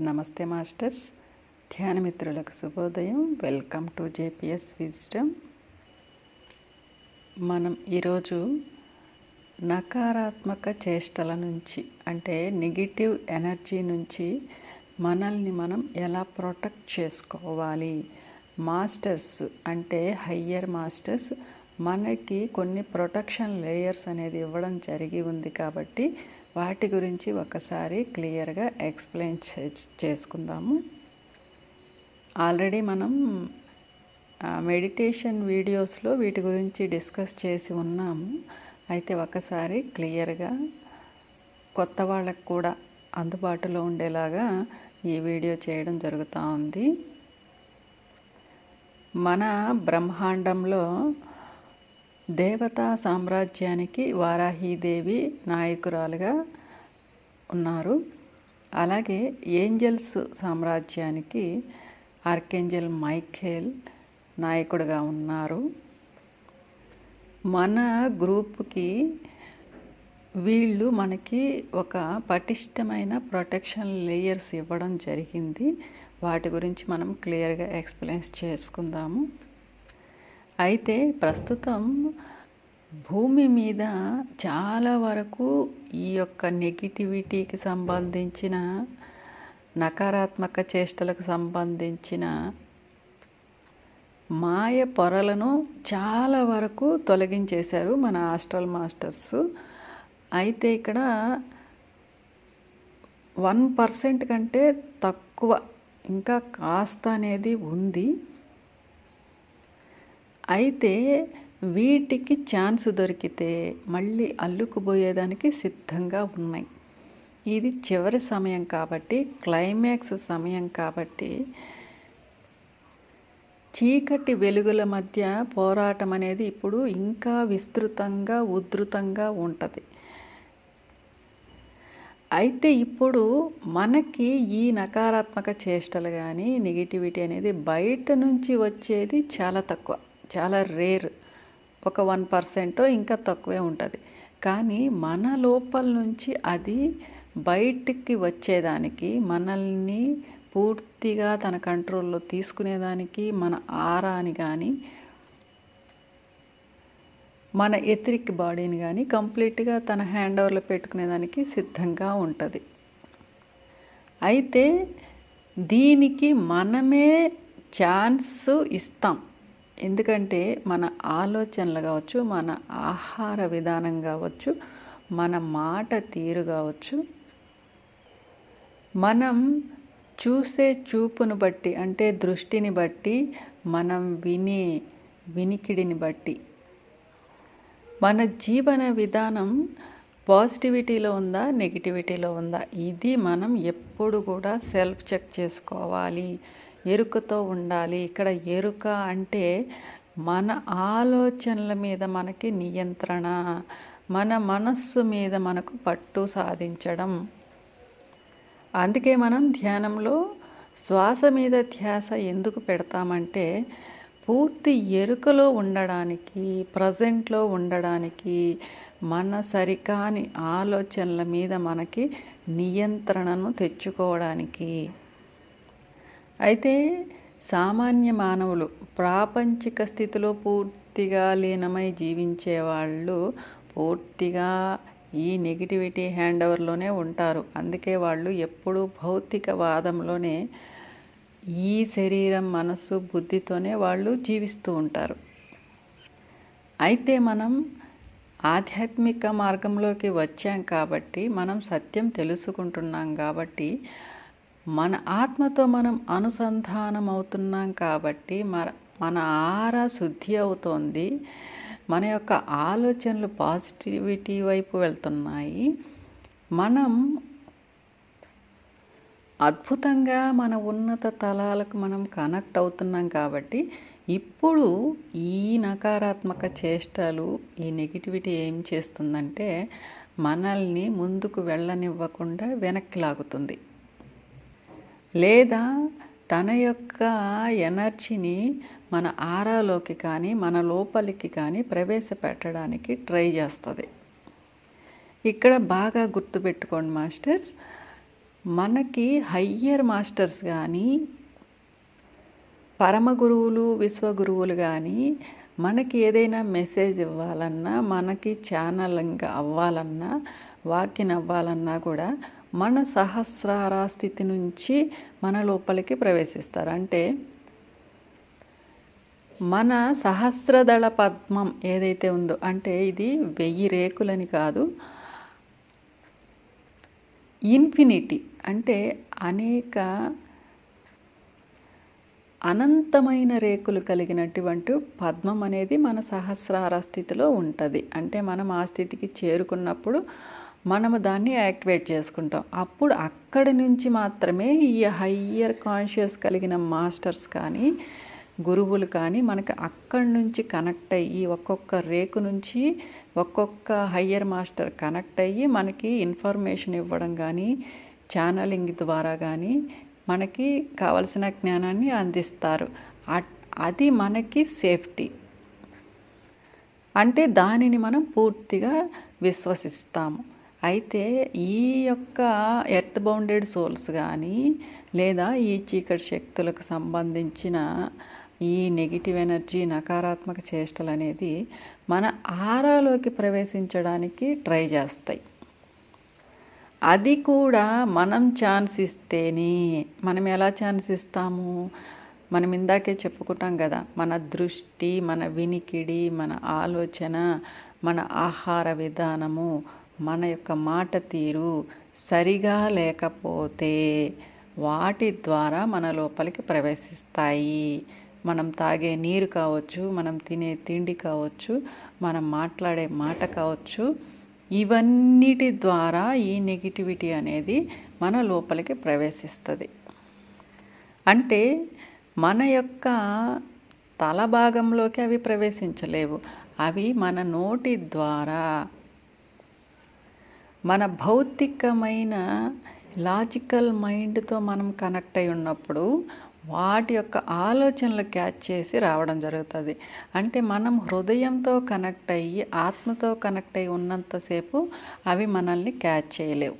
నమస్తే మాస్టర్స్. ధ్యానమిత్రులకు శుభోదయం. Welcome to JPS wisdom. మనం ఈరోజు నకారాత్మక చేష్టల నుంచి అంటే నెగిటివ్ ఎనర్జీ నుంచి మనల్ని మనం ఎలా ప్రొటెక్ట్ చేసుకోవాలి? మాస్టర్స్ అంటే హయ్యర్ మాస్టర్స్ మనకి కొన్ని ప్రొటెక్షన్ లేయర్స్ అనేది ఇవ్వడం జరిగి ఉంది కాబట్టి వాటి గురించి ఒకసారి క్లియర్గా ఎక్స్ప్లెయిన్ చే చేసుకుందాము. ఆల్రెడీ మనం మెడిటేషన్ వీడియోస్లో వీటి గురించి డిస్కస్ చేసి ఉన్నాము అయితే ఒకసారి క్లియర్గా కొత్త వాళ్ళకు కూడా అందుబాటులో ఉండేలాగా ఈ వీడియో చేయడం జరుగుతూ ఉంది. మన బ్రహ్మాండంలో దేవతా సామ్రాజ్యానికి వారాహీదేవి నాయకురాలుగా ఉన్నారు. అలాగే ఏంజల్స్ సామ్రాజ్యానికి ఆర్కేంజల్ మైఖేల్ నాయకుడిగా ఉన్నారు. మన గ్రూప్కి వీళ్ళు మనకి ఒక పటిష్టమైన ప్రొటెక్షన్ లేయర్స్ ఇవ్వడం జరిగింది. వాటి గురించి మనం క్లియర్గా ఎక్స్ప్లెయిన్స్ చేసుకుందాము. అయితే ప్రస్తుతం భూమి మీద చాలా వరకు ఈ యొక్క నెగిటివిటీకి సంబంధించిన నకారాత్మక చేష్టలకు సంబంధించిన మాయ పొరలను చాలా వరకు తొలగించేశారు మన హాస్టల్ మాస్టర్స్ అయితే ఇక్కడ వన్ పర్సెంట్ కంటే తక్కువ ఇంకా కాస్త అనేది ఉంది. అయితే వీటికి ఛాన్స్ దొరికితే మళ్ళీ అల్లుకుపోయేదానికి సిద్ధంగా ఉన్నాయి. ఇది చివరి సమయం కాబట్టి క్లైమాక్స్ సమయం కాబట్టి చీకటి వెలుగుల మధ్య పోరాటం అనేది ఇప్పుడు ఇంకా విస్తృతంగా ఉధృతంగా ఉంటుంది. అయితే ఇప్పుడు మనకి ఈ నకారాత్మక చేష్టలు కానీ నెగిటివిటీ అనేది బయట నుంచి వచ్చేది చాలా తక్కువ చాలా రేర్. ఒక వన్ పర్సెంటో ఇంకా తక్కువే ఉంటుంది. కానీ మన లోపల నుంచి అది బయటికి వచ్చేదానికి మనల్ని పూర్తిగా తన కంట్రోల్లో తీసుకునేదానికి మన ఆరాని కానీ మన ఎథరిక్ బాడీని కానీ కంప్లీట్గా తన హ్యాండ్ ఓవర్లో పెట్టుకునేదానికి సిద్ధంగా ఉంటుంది. అయితే దీనికి మనమే ఛాన్స్ ఇస్తాం. ఎందుకంటే మన ఆలోచనలు కావచ్చు మన ఆహార విధానం కావచ్చు మన మాట తీరు కావచ్చు మనం చూసే చూపును బట్టి అంటే దృష్టిని బట్టి మనం వినే వినికిడిని బట్టి. మన జీవన విధానం పాజిటివిటీలో ఉందా నెగిటివిటీలో ఉందా? ఇది మనం ఎప్పుడు కూడా సెల్ఫ్ చెక్ చేసుకోవాలి. ఎరుకతో ఉండాలి. ఇక్కడ ఎరుక అంటే మన ఆలోచనల మీద మనకి నియంత్రణ మన మనస్సు మీద మనకు పట్టు సాధించడం. అందుకే మనం ధ్యానంలో శ్వాస మీద ధ్యాస ఎందుకు పెడతామంటే పూర్తి ఎరుకలో ఉండడానికి ప్రజెంట్లో ఉండడానికి మన సరికాని ఆలోచనల మీద మనకి నియంత్రణను తెచ్చుకోవడానికి. అయితే సామాన్య మానవులు ప్రాపంచిక స్థితిలో పూర్తిగా లీనమై జీవించే వాళ్ళు పూర్తిగా ఈ నెగిటివిటీ హ్యాండ్ ఓవర్లోనే ఉంటారు. అందుకే వాళ్ళు ఎప్పుడూ భౌతికవాదంలోనే ఈ శరీరం మనస్సు బుద్ధితోనే వాళ్ళు జీవిస్తూ ఉంటారు. అయితే మనం ఆధ్యాత్మిక మార్గంలోకి వచ్చాం కాబట్టి మనం సత్యం తెలుసుకుంటున్నాం కాబట్టి మన ఆత్మతో మనం అనుసంధానం అవుతున్నాం కాబట్టి మన మన ఆర శుద్ధి అవుతోంది. మన యొక్క ఆలోచనలు పాజిటివిటీ వైపు వెళ్తున్నాయి. మనం అద్భుతంగా మన ఉన్నత తలాలకు మనం కనెక్ట్ అవుతున్నాం కాబట్టి ఇప్పుడు ఈ నకారాత్మక చేష్టలు ఈ నెగిటివిటీ ఏం చేస్తుందంటే మనల్ని ముందుకు వెళ్ళనివ్వకుండా వెనక్కి లాగుతుంది. లేదా తన యొక్క ఎనర్జీని మన ఆరాలోకి కానీ మన లోపలికి కానీ ప్రవేశపెట్టడానికి ట్రై చేస్తుంది. ఇక్కడ బాగా గుర్తుపెట్టుకోండి మాస్టర్స్ మనకి హయ్యర్ మాస్టర్స్ కానీ పరమ గురువులు విశ్వగురువులు కానీ మనకి ఏదైనా మెసేజ్ ఇవ్వాలన్నా మనకి ఛానలింగ్ అవ్వాలన్నా వాకిన్ అవ్వాలన్నా కూడా మన సహస్రార స్థితి నుంచి మన లోపలికి ప్రవేశిస్తారు. అంటే మన సహస్రదళ పద్మం ఏదైతే ఉందో అంటే ఇది వెయ్యి రేకులని కాదు ఇన్ఫినిటీ అంటే అనేక అనంతమైన రేకులు కలిగినటువంటి పద్మం అనేది మన సహస్రార స్థితిలో ఉంటుంది. అంటే మనం ఆ స్థితికి చేరుకున్నప్పుడు మనము దాన్ని యాక్టివేట్ చేసుకుంటాం. అప్పుడు అక్కడి నుంచి మాత్రమే ఈ హయ్యర్ కాన్షియస్ కలిగిన మాస్టర్స్ కానీ గురువులు కానీ మనకి అక్కడి నుంచి కనెక్ట్ అయ్యి ఒక్కొక్క రేకు నుంచి ఒక్కొక్క హయ్యర్ మాస్టర్ కనెక్ట్ అయ్యి మనకి ఇన్ఫర్మేషన్ ఇవ్వడం కానీ ఛానలింగ్ ద్వారా కానీ మనకి కావలసిన జ్ఞానాన్ని అందిస్తారు. అది మనకి సేఫ్టీ. అంటే దానిని మనం పూర్తిగా విశ్వసిస్తాము. అయితే ఈ యొక్క ఎర్త్ బౌండెడ్ సోల్స్ కానీ లేదా ఈ చీకటి శక్తులకు సంబంధించిన ఈ నెగిటివ్ ఎనర్జీ నకారాత్మక చేష్టలు అనేది మన ఆరాలోకి ప్రవేశించడానికి ట్రై చేస్తాయి. అది కూడా మనం ఛాన్స్ ఇస్తేనే. మనం ఎలా ఛాన్స్ ఇస్తాము? మనం ఇందాకే చెప్పుకుంటాం కదా మన దృష్టి మన వినికిడి మన ఆలోచన మన ఆహార విధానము మన యొక్క మాట తీరు సరిగా లేకపోతే వాటి ద్వారా మన లోపలికి ప్రవేశిస్తాయి. మనం తాగే నీరు కావచ్చు మనం తినే తిండి కావచ్చు మనం మాట్లాడే మాట కావచ్చు ఇవన్నిటి ద్వారా ఈ నెగిటివిటీ అనేది మన లోపలికి ప్రవేశిస్తుంది. అంటే మన యొక్క తల భాగంలోకి అవి ప్రవేశించలేవు. అవి మన నోటి ద్వారా మన భౌతికమైన లాజికల్ మైండ్తో మనం కనెక్ట్ అయి ఉన్నప్పుడు వాటి యొక్క ఆలోచనలు క్యాచ్ చేసి రావడం జరుగుతుంది. అంటే మనం హృదయంతో కనెక్ట్ అయ్యి ఆత్మతో కనెక్ట్ అయ్యి ఉన్నంతసేపు అవి మనల్ని క్యాచ్ చేయలేవు.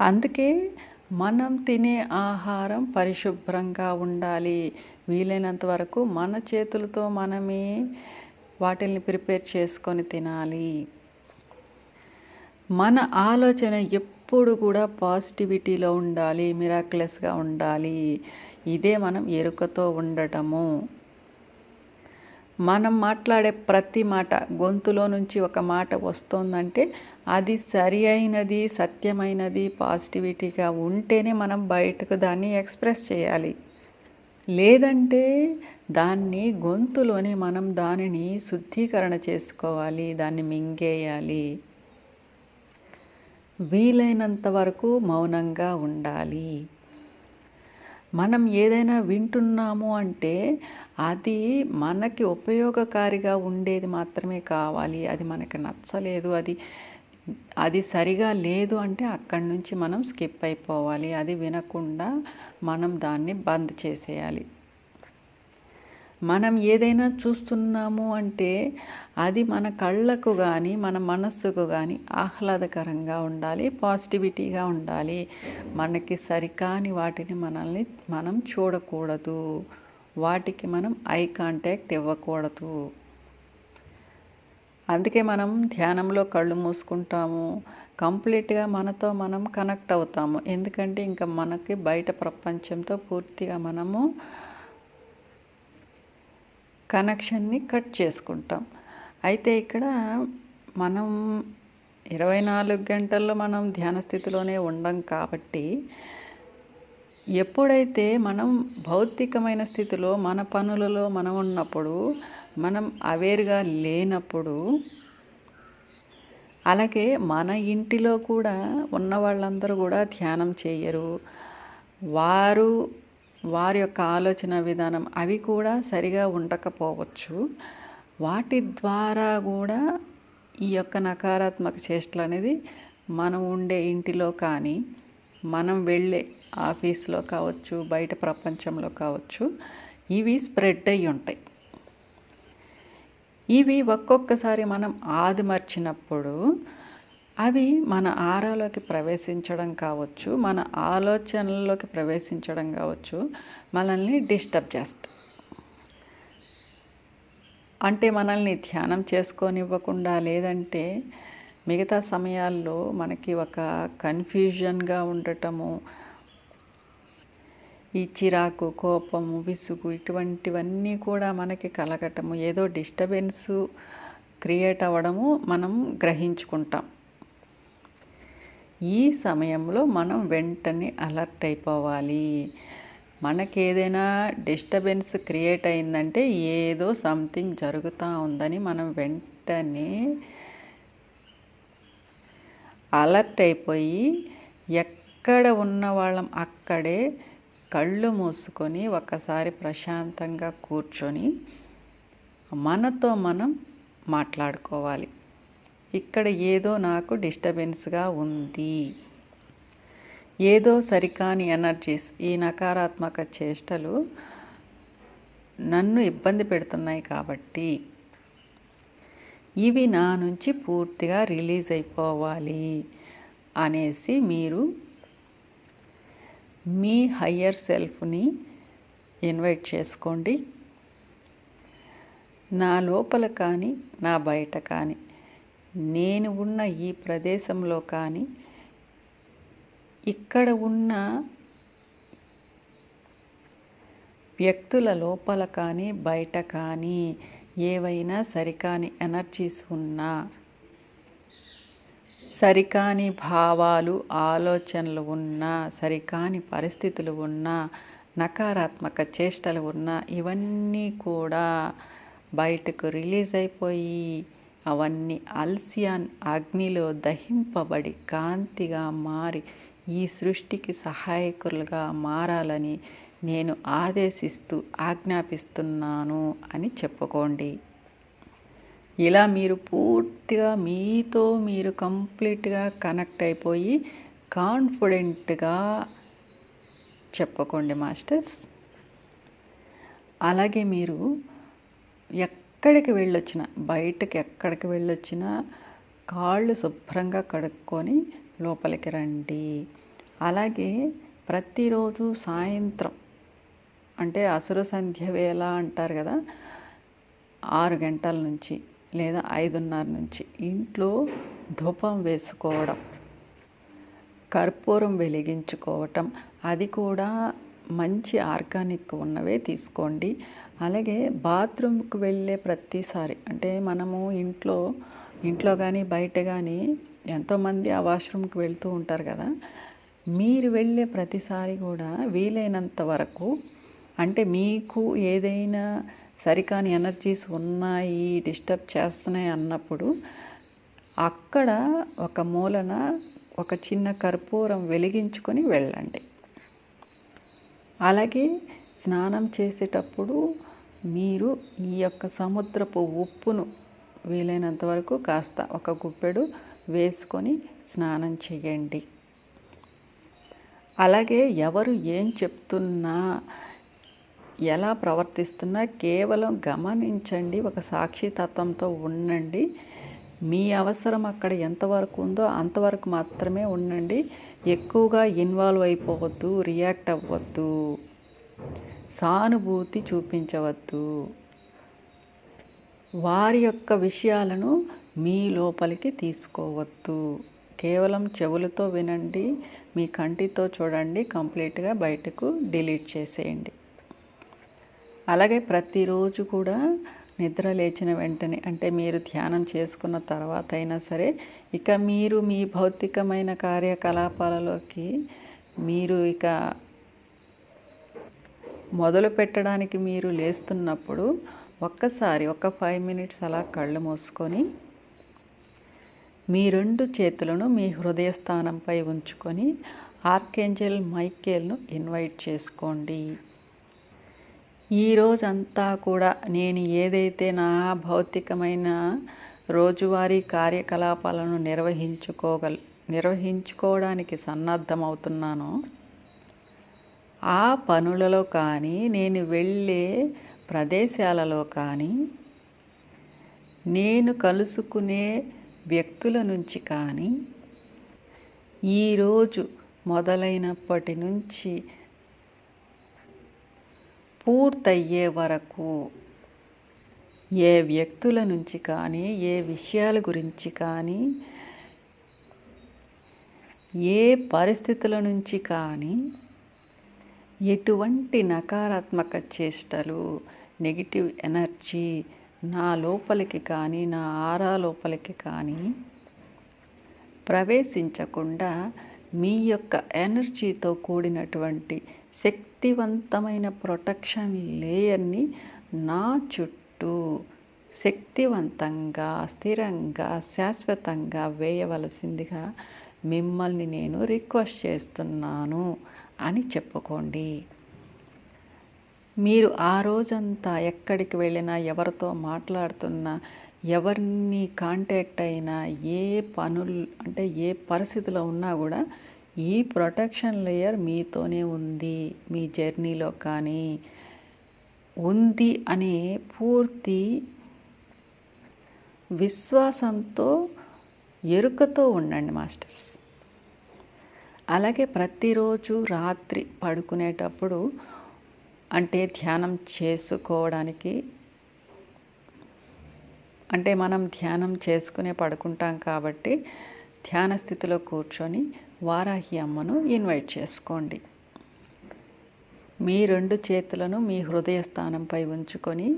అందుకే మనం తినే ఆహారం పరిశుభ్రంగా ఉండాలి. వీలైనంత వరకు మన చేతులతో మనమే వాటిని ప్రిపేర్ చేసుకొని తినాలి. మన ఆలోచన ఎప్పుడు కూడా పాజిటివిటీలో ఉండాలి మిరాక్లెస్గా ఉండాలి. ఇదే మనం ఎరుకతో ఉండటము. మనం మాట్లాడే ప్రతి మాట గొంతులో నుంచి ఒక మాట వస్తుందంటే అది సరి అయినది సత్యమైనది పాజిటివిటీగా ఉంటేనే మనం బయటకు దాన్ని ఎక్స్ప్రెస్ చేయాలి. లేదంటే దాన్ని గొంతులోనే మనం దానిని శుద్ధీకరణ చేసుకోవాలి దాన్ని మింగేయాలి. వీలైనంత వరకు మౌనంగా ఉండాలి. మనం ఏదైనా వింటున్నాము అంటే అది మనకి ఉపయోగకారిగా ఉండేది మాత్రమే కావాలి. అది మనకి నచ్చలేదు అది అది సరిగా లేదు అంటే అక్కడి నుంచి మనం స్కిప్ అయిపోవాలి. అది వినకుండా మనం దాన్ని బంద్ చేసేయాలి. మనం ఏదైనా చూస్తున్నాము అంటే అది మన కళ్ళకు కానీ మన మనస్సుకు కానీ ఆహ్లాదకరంగా ఉండాలి పాజిటివిటీగా ఉండాలి. మనకి సరికాని వాటిని మనల్ని మనం చూడకూడదు. వాటికి మనం ఐ కాంటాక్ట్ ఇవ్వకూడదు. అందుకే మనం ధ్యానంలో కళ్ళు మూసుకుంటాము. కంప్లీట్గా మనతో మనం కనెక్ట్ అవుతాము. ఎందుకంటే ఇంకా మనకి బయట ప్రపంచంతో పూర్తిగా మనము కనెక్షన్ని కట్ చేసుకుంటాం. అయితే ఇక్కడ మనం ఇరవై నాలుగు గంటల్లో మనం ధ్యాన స్థితిలోనే ఉండం కాబట్టి ఎప్పుడైతే మనం భౌతికమైన స్థితిలో మన పనులలో మనం ఉన్నప్పుడు మనం అవేర్గా లేనప్పుడు అలాగే మన ఇంటిలో కూడా ఉన్న వాళ్ళందరూ కూడా ధ్యానం చేయరు. వారు వారి యొక్క ఆలోచన విధానం అవి కూడా సరిగా ఉండకపోవచ్చు. వాటి ద్వారా కూడా ఈ యొక్క నకారాత్మక చేష్టలు అనేది మనం ఉండే ఇంటిలో కానీ మనం వెళ్ళే ఆఫీస్లో కావచ్చు బయట ప్రపంచంలో కావచ్చు ఇవి స్ప్రెడ్ అయి ఉంటాయి. ఇవి ఒక్కొక్కసారి మనం ఆదిమర్చినప్పుడు అవి మన ఆరాలోకి ప్రవేశించడం కావచ్చు మన ఆలోచనల్లోకి ప్రవేశించడం కావచ్చు మనల్ని డిస్టర్బ్ చేస్తాయి. అంటే మనల్ని ధ్యానం చేసుకోనివ్వకుండా లేదంటే మిగతా సమయాల్లో మనకి ఒక కన్ఫ్యూజన్గా ఉండటము ఈ చిరాకు కోపము విసుగు ఇటువంటివన్నీ కూడా మనకి కలగటము ఏదో డిస్టర్బెన్స్ క్రియేట్ అవ్వడము మనం గ్రహించుకుంటాం. ఈ సమయంలో మనం వెంటనే అలర్ట్ అయిపోవాలి. మనకి ఏదైనా డిస్టర్బెన్స్ క్రియేట్ అయిందంటే ఏదో సంథింగ్ జరుగుతూ ఉందని మనం వెంటనే అలర్ట్ అయిపోయి ఎక్కడ ఉన్న వాళ్ళం అక్కడే కళ్ళు మూసుకొని ఒకసారి ప్రశాంతంగా కూర్చొని మనతో మనం మాట్లాడుకోవాలి. ఇక్కడ ఏదో నాకు డిస్టర్బెన్స్గా ఉంది. ఏదో సరికాని ఎనర్జీస్ ఈ నకారాత్మక చేష్టలు నన్ను ఇబ్బంది పెడుతున్నాయి కాబట్టి ఇవి నా నుంచి పూర్తిగా రిలీజ్ అయిపోవాలి అనేసి మీరు మీ హయ్యర్ సెల్ఫ్ని ఇన్వైట్ చేసుకోండి. నా లోపల కానీ నా బయట కానీ. నేను ఉన్న ఈ ప్రదేశంలో కానీ ఇక్కడ ఉన్న వ్యక్తుల లోపల కానీ బయట కానీ ఏవైనా సరికాని ఎనర్జీస్ ఉన్నా సరికాని భావాలు ఆలోచనలు ఉన్నా సరికాని పరిస్థితులు ఉన్నా నకారాత్మక చేష్టలు ఉన్నా ఇవన్నీ కూడా బయటకు రిలీజ్ అయిపోయి అవన్నీ అల్సియాన్ అగ్నిలో దహింపబడి కాంతిగా మారి ఈ సృష్టికి సహాయకులుగా మారాలని నేను ఆదేశిస్తూ ఆజ్ఞాపిస్తున్నాను అని చెప్పుకోండి. ఇలా మీరు పూర్తిగా మీతో మీరు కంప్లీట్గా కనెక్ట్ అయిపోయి కాన్ఫిడెంట్గా చెప్పుకోండి మాస్టర్స్. అలాగే మీరు ఎక్కడికి వెళ్ళొచ్చినా బయటకి ఎక్కడికి వెళ్ళొచ్చినా కాళ్ళు శుభ్రంగా కడుక్కొని లోపలికి రండి. అలాగే ప్రతిరోజు సాయంత్రం అంటే అసురు సంధ్య వేళ అంటారు కదా ఆరు గంటల నుంచి లేదా ఐదున్నర నుంచి ఇంట్లో ధూపం వేసుకోవడం కర్పూరం వెలిగించుకోవటం అది కూడా మంచి ఆర్గానిక్ ఉన్నవే తీసుకోండి. అలాగే బాత్రూమ్కి వెళ్ళే ప్రతిసారి అంటే మనము ఇంట్లో ఇంట్లో కానీ బయట కానీ ఎంతోమంది ఆ వాష్రూమ్కి వెళ్తూ ఉంటారు కదా మీరు వెళ్ళే ప్రతిసారి కూడా వీలైనంత వరకు అంటే మీకు ఏదైనా సరికాని ఎనర్జీస్ ఉన్నాయి డిస్టర్బ్ చేస్తున్నాయి అన్నప్పుడు అక్కడ ఒక మూలన ఒక చిన్న కర్పూరం వెలిగించుకొని వెళ్ళండి. అలాగే స్నానం చేసేటప్పుడు మీరు ఈ యొక్క సముద్రపు ఉప్పును వీలైనంత వరకు కాస్త ఒక గుప్పెడు వేసుకొని స్నానం చేయండి. అలాగే ఎవరు ఏం చెప్తున్నా ఎలా ప్రవర్తిస్తున్నా కేవలం గమనించండి ఒక సాక్షితత్వంతో ఉండండి. మీ అవసరం అక్కడ ఎంతవరకు ఉందో అంతవరకు మాత్రమే ఉండండి. ఎక్కువగా ఇన్వాల్వ్ అయిపోవద్దు రియాక్ట్ అవ్వద్దు. సానుభూతి చూపించవద్దు. వారి యొక్క విషయాలను మీ లోపలికి తీసుకోవద్దు. కేవలం చెవులతో వినండి మీ కంటితో చూడండి కంప్లీట్గా బయటకు డిలీట్ చేసేయండి. అలాగే ప్రతిరోజు కూడా నిద్ర లేచిన వెంటనే అంటే మీరు ధ్యానం చేసుకున్న తర్వాత అయినా సరే ఇక మీరు మీ భౌతికమైన కార్యకలాపాలలోకి మీరు ఇక మొదలు పెట్టడానికి మీరు లేస్తున్నప్పుడు ఒక్కసారి ఒక ఫైవ్ మినిట్స్ అలా కళ్ళు మూసుకొని మీ రెండు చేతులను మీ హృదయ స్థానంపై ఉంచుకొని ఆర్కేంజల్ మైకేల్ను ఇన్వైట్ చేసుకోండి. ఈ రోజంతా కూడా నేను ఏదైతే నా భౌతికమైన రోజువారీ కార్యకలాపాలను నిర్వహించుకోగల నిర్వహించుకోవడానికి సన్నద్ధమవుతున్నానో ఆ పనులలో కానీ నేను వెళ్ళే ప్రదేశాలలో కానీ నేను కలుసుకునే వ్యక్తుల నుంచి కానీ ఈరోజు మొదలైనప్పటి నుంచి పూర్తయ్యే వరకు ఏ వ్యక్తుల నుంచి కానీ ఏ విషయాల గురించి కానీ ఏ పరిస్థితుల నుంచి కానీ ఎటువంటి నకారాత్మక చేష్టలు నెగిటివ్ ఎనర్జీ నా లోపలికి కానీ నా ఆరా లోపలికి కానీ ప్రవేశించకుండా మీ యొక్క ఎనర్జీతో కూడినటువంటి శక్తివంతమైన ప్రొటెక్షన్ లేయర్ని నా చుట్టూ శక్తివంతంగా స్థిరంగా శాశ్వతంగా వేయవలసిందిగా మిమ్మల్ని నేను రిక్వెస్ట్ చేస్తున్నాను. అని చెప్పుకోండి. మీరు ఆ రోజంతా ఎక్కడికి వెళ్ళినా ఎవరితో మాట్లాడుతున్నా ఎవరిని కాంటాక్ట్ అయినా ఏ పనులు అంటే ఏ పరిస్థితిలో ఉన్నా కూడా ఈ ప్రొటెక్షన్ లేయర్ మీతోనే ఉంది. మీ జర్నీలో కానీ ఉంది అనే పూర్తి విశ్వాసంతో ఎరుకతో ఉండండి మాస్టర్స్ అలాగే ప్రతిరోజు రాత్రి పడుకునేటప్పుడు అంటే ధ్యానం చేసుకోవడానికి అంటే మనం ధ్యానం చేసుకునే పడుకుంటాం కాబట్టి ధ్యాన స్థితిలో కూర్చొని వారాహి అమ్మను ఇన్వైట్ చేసుకోండి. మీ రెండు చేతులను మీ హృదయ స్థానంపై ఉంచుకొని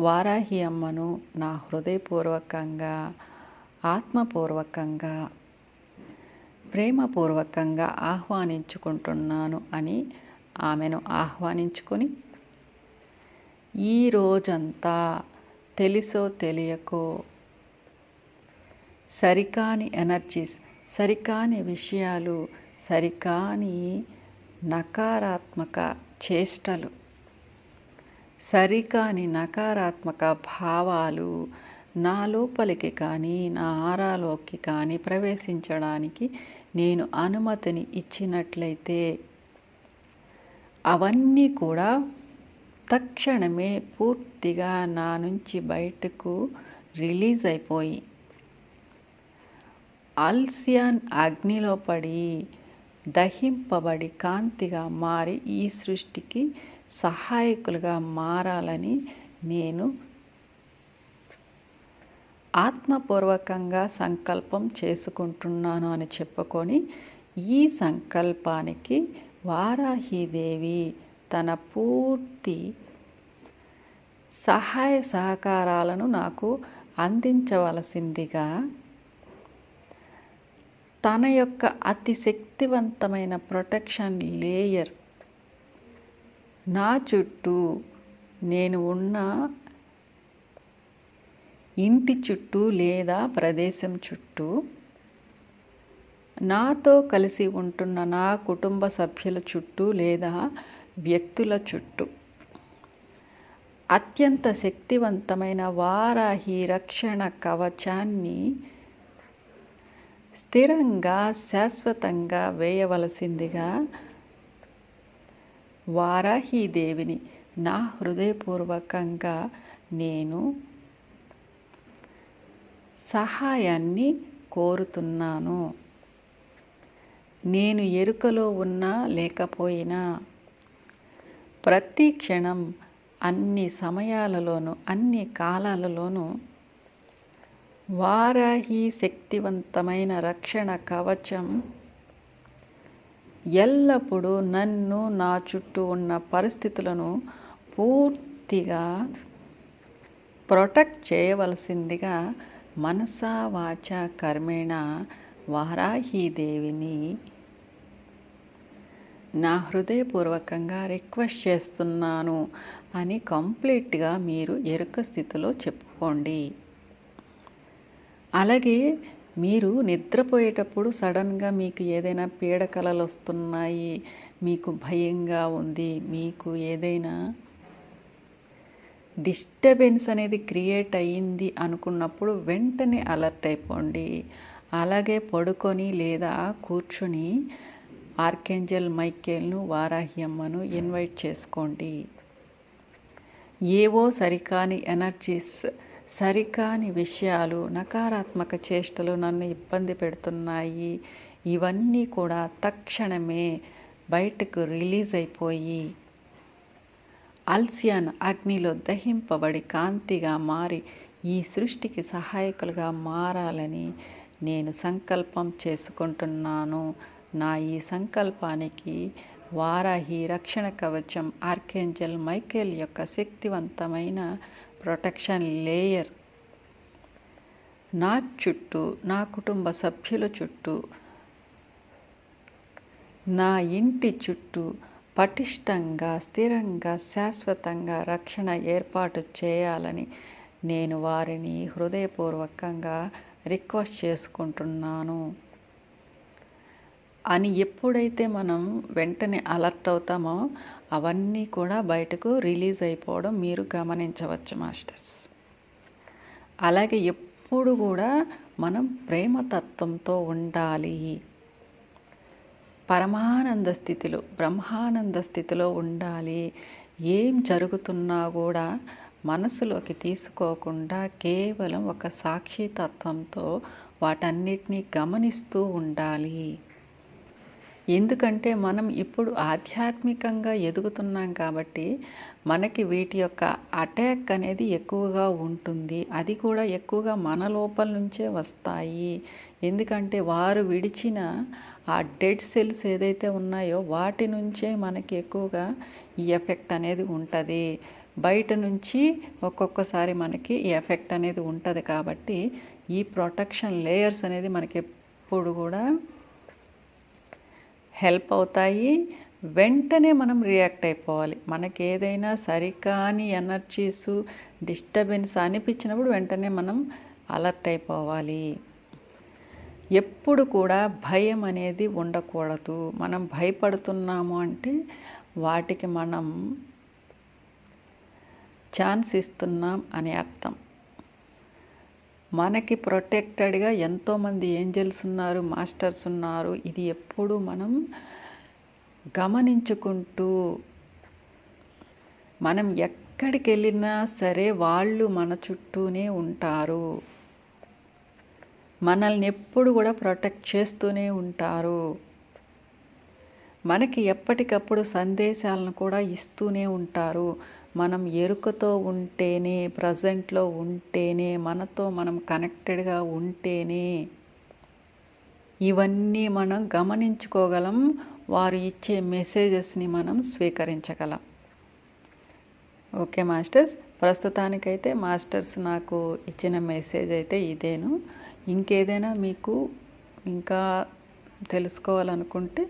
వారాహి అమ్మను నా హృదయపూర్వకంగా ఆత్మపూర్వకంగా ప్రేమపూర్వకంగా ఆహ్వానించుకుంటున్నాను అని ఆమెను ఆహ్వానించుకొని ఈ రోజంతా తెలుసో తెలియకో సరికాని ఎనర్జీస్ సరికాని విషయాలు సరికాని నకారాత్మక చేష్టలు సరికాని నకారాత్మక భావాలు నా లోపలికి కానీ నా ఆరాలోకి కానీ ప్రవేశించడానికి నేను అనుమతిని ఇచ్చినట్లయితే అవన్నీ కూడా తక్షణమే పూర్తిగా నా నుంచి బయటకు రిలీజ్ అయిపోయి అల్సియాన్ అగ్నిలో పడి దహింపబడి కాంతిగా మారి ఈ సృష్టికి సహాయకులుగా మారాలని నేను ఆత్మపూర్వకంగా సంకల్పం చేసుకుంటున్నాను అని చెప్పుకొని ఈ సంకల్పానికి వారాహీదేవి తన పూర్తి సహాయ సహకారాలను నాకు అందించవలసిందిగా తన యొక్క అతి శక్తివంతమైన ప్రొటెక్షన్ లేయర్ నా చుట్టూ నేను ఉన్న ఇంటి చుట్టూ లేదా ప్రదేశం చుట్టూ నాతో కలిసి ఉంటున్న నా కుటుంబ సభ్యుల చుట్టూ లేదా వ్యక్తుల చుట్టూ. అత్యంత శక్తివంతమైన వారాహి రక్షణ కవచాన్ని స్థిరంగా శాశ్వతంగా వేయవలసిందిగా వారాహీదేవిని నా హృదయపూర్వకంగా నేను సహాయాన్ని కోరుతున్నాను. నేను ఎరుకలో ఉన్నా లేకపోయినా ప్రతి క్షణం అన్ని సమయాలలోనూ అన్ని కాలాలలోనూ వారాహి శక్తివంతమైన రక్షణ కవచం ఎల్లప్పుడూ నన్ను నా చుట్టూ ఉన్న పరిస్థితులను పూర్తిగా ప్రొటెక్ట్ చేయవలసిందిగా మనసా వాచ కర్మేణ వారాహీదేవిని నా హృదయపూర్వకంగా రిక్వెస్ట్ చేస్తున్నాను అని కంప్లీట్గా మీరు ఎరుక స్థితిలో చెప్పుకోండి. అలాగే మీరు నిద్రపోయేటప్పుడు సడన్గా మీకు ఏదైనా పీడకలలు వస్తున్నాయి మీకు భయంగా ఉంది మీకు ఏదైనా డిస్టర్బెన్స్ అనేది క్రియేట్ అయ్యింది అనుకున్నప్పుడు వెంటనే అలర్ట్ అయిపోండి. అలాగే పడుకొని లేదా కూర్చొని ఆర్కేంజల్ మైకేల్ను వారాహ్యమ్మను ఇన్వైట్ చేసుకోండి. ఏవో సరికాని ఎనర్జీస్ సరికాని విషయాలు నకారాత్మక చేష్టలు నన్ను ఇబ్బంది పెడుతున్నాయి. ఇవన్నీ కూడా తక్షణమే బయటకు రిలీజ్ అయిపోయి అల్సియాన్ అగ్నిలో దహింపబడి కాంతిగా మారి ఈ సృష్టికి సహాయకులుగా మారాలని నేను సంకల్పం చేసుకుంటున్నాను. నా ఈ సంకల్పానికి వారాహి రక్షణ కవచం ఆర్కేంజల్ మైకేల్ యొక్క శక్తివంతమైన ప్రొటెక్షన్ లేయర్. నా చుట్టూ నా కుటుంబ సభ్యుల చుట్టూ నా ఇంటి చుట్టూ పటిష్టంగా స్థిరంగా శాశ్వతంగా రక్షణ ఏర్పాటు చేయాలని నేను వారిని హృదయపూర్వకంగా రిక్వెస్ట్ చేసుకుంటున్నాను. అని ఎప్పుడైతే మనం వెంటనే అలర్ట్ అవుతామో అవన్నీ కూడా బయటకు రిలీజ్ అయిపోవడం మీరు గమనించవచ్చు మాస్టర్స్. అలాగే ఎప్పుడు కూడా మనం ప్రేమతత్వంతో ఉండాలి. పరమానంద స్థితిలో బ్రహ్మానంద స్థితిలో ఉండాలి. ఏం జరుగుతున్నా కూడా మనసులోకి తీసుకోకుండా కేవలం ఒక సాక్షితత్వంతో వాటన్నిటినీ గమనిస్తూ ఉండాలి. ఎందుకంటే మనం ఇప్పుడు ఆధ్యాత్మికంగా ఎదుగుతున్నాం కాబట్టి మనకి వీటి యొక్క అటాక్ అనేది ఎక్కువగా ఉంటుంది. అది కూడా ఎక్కువగా మన లోపల నుంచే వస్తాయి. ఎందుకంటే వారు విడిచిన ఆ డెడ్ సెల్స్ ఏదైతే ఉన్నాయో వాటి నుంచే మనకి ఎక్కువగా ఈ ఎఫెక్ట్ అనేది ఉంటుంది. బయట నుంచి ఒక్కొక్కసారి మనకి ఈ ఎఫెక్ట్ అనేది ఉంటుంది కాబట్టి ఈ ప్రొటెక్షన్ లేయర్స్ అనేది మనకి ఎప్పుడు కూడా హెల్ప్ అవుతాయి. వెంటనే మనం రియాక్ట్ అయిపోవాలి. మనకి ఏదైనా సరికాని ఎనర్జీస్ డిస్టర్బెన్స్ అనిపించినప్పుడు వెంటనే మనం అలర్ట్ అయిపోవాలి. ఎప్పుడు కూడా భయం అనేది ఉండకూడదు. మనం భయపడుతున్నాము అంటే వాటికి మనం ఛాన్స్ ఇస్తున్నాం అని అర్థం. మనకి ప్రొటెక్టెడ్గా ఎంతోమంది ఏంజల్స్ ఉన్నారు మాస్టర్స్ ఉన్నారు. ఇది ఎప్పుడు మనం గమనించుకుంటూ మనం ఎక్కడికి వెళ్ళినా సరే వాళ్ళు మన చుట్టూనే ఉంటారు. మనల్ని ఎప్పుడు కూడా ప్రొటెక్ట్ చేస్తూనే ఉంటారు. మనకి ఎప్పటికప్పుడు సందేశాలను కూడా ఇస్తూనే ఉంటారు. మనం ఎరుకతో ఉంటేనే ప్రజెంట్లో ఉంటేనే మనతో మనం కనెక్టెడ్గా ఉంటేనే ఇవన్నీ మనం గమనించుకోగలం. వారు ఇచ్చే మెసేజెస్ని మనం స్వీకరించగలం. ఓకే మాస్టర్స్ ప్రస్తుతానికైతే మాస్టర్స్ నాకు ఇచ్చిన మెసేజ్ అయితే ఇదేను. ఇంకేదైనా మీకు ఇంకా తెలుసుకోవాలనుకుంటే